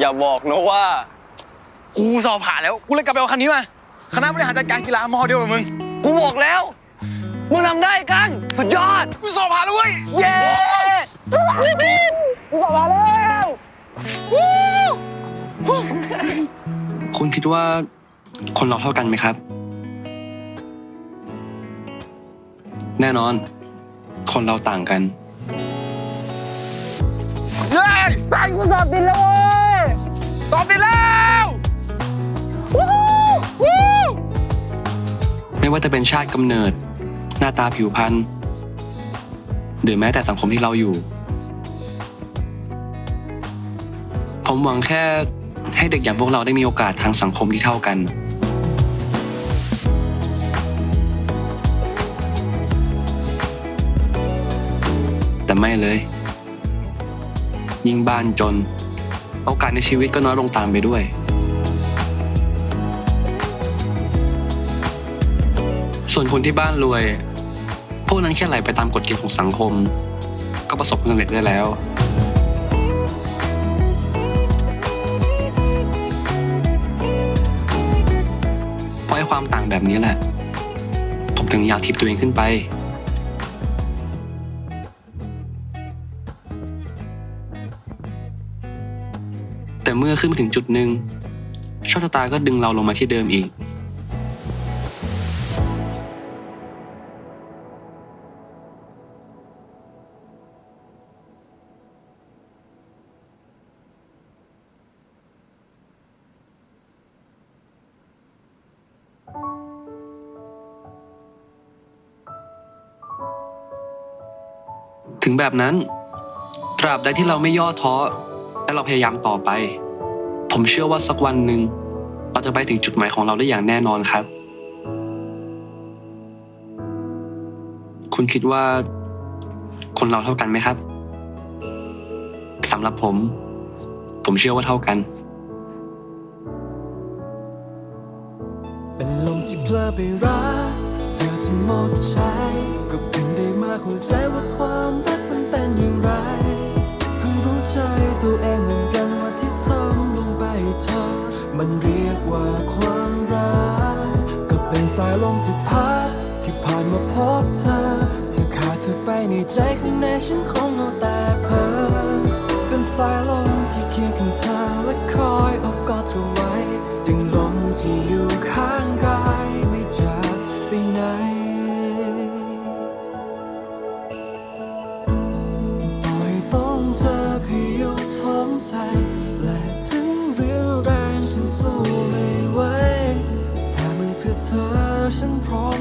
อย่าบอกนะว่า กูสอบผ่านแล้วกูเลยกลับไปเอาคันนี้มาคณะบริหารจัดการกีฬามอเดียวกับมึงกูบอกแล้ว มึงทำได้กัน สุดยอด กูสอบผ่านแล้วเว้ยเย้กูกลับมาแล้วคุณคิดว่าคนเราเท่ากันไหมครับ แน่นอน คนเราต่างกันเย้ไปกูสอบติดแล้วเว้ย สอบติดแล้วไม่ว่าจะเป็นชาติกำเนิด หน้าตาผิวพรรณหรือแม้แต่สังคมที่เราอยู่ ผมหวังแค่ให้เด็กอย่างพวกเราได้มีโอกาสทางสังคมที่เท่ากันแต่ไม่เลย ยิ่งบ้านจน โอกาสในชีวิตก็น้อยลงตามไปด้วย ส่วนคนที่บ้านรวย พวกนั้นแค่ไหลไปตามกฎเกณฑ์ของสังคม ก็ประสบความสำเร็จได้แล้วเพราะไอ้ความต่างแบบนี้แหละ ผมถึงอยากทิปตัวเองขึ้นไป แต่เมื่อขึ้นมาถึงจุดหนึ่งโชคชะตาก็ดึงเราลงมาที่เดิมอีก ถึงแบบนั้น ตราบใดที่เราไม่ย่อท้อ และเราพยายามต่อไป ผมเชื่อว่าสักวันหนึ่งเราจะไปถึงจุดหมายของเราได้อย่างแน่นอนครับ คุณคิดว่า คนเราเท่ากันไหมครับสำหรับผม ผมเชื่อว่าเท่ากัน เป็นลมที่เพลอไปรักเธอจนหมดใจก็เพิ่งได้มาเข้าใจว่าความรักมันเป็นอย่างไร เธอ มันเรียกว่าความรัก ก็เป็นสายลมที่พัดที่ผ่านมาพบเธอเธอขาดเธอไปในใจข้างในฉันคงเอาแต่เพ้อเป็นสายลมที่เคียงข้างเธอและคอยอบกอดเธอไว้ ดึงลมที่อยู่ข้างกายไม่จากไปไหนต่อให้ต้องเจอพายุทมใส สู้ไม่ไหวถ้ามันเพื่อเธอฉันพร้อม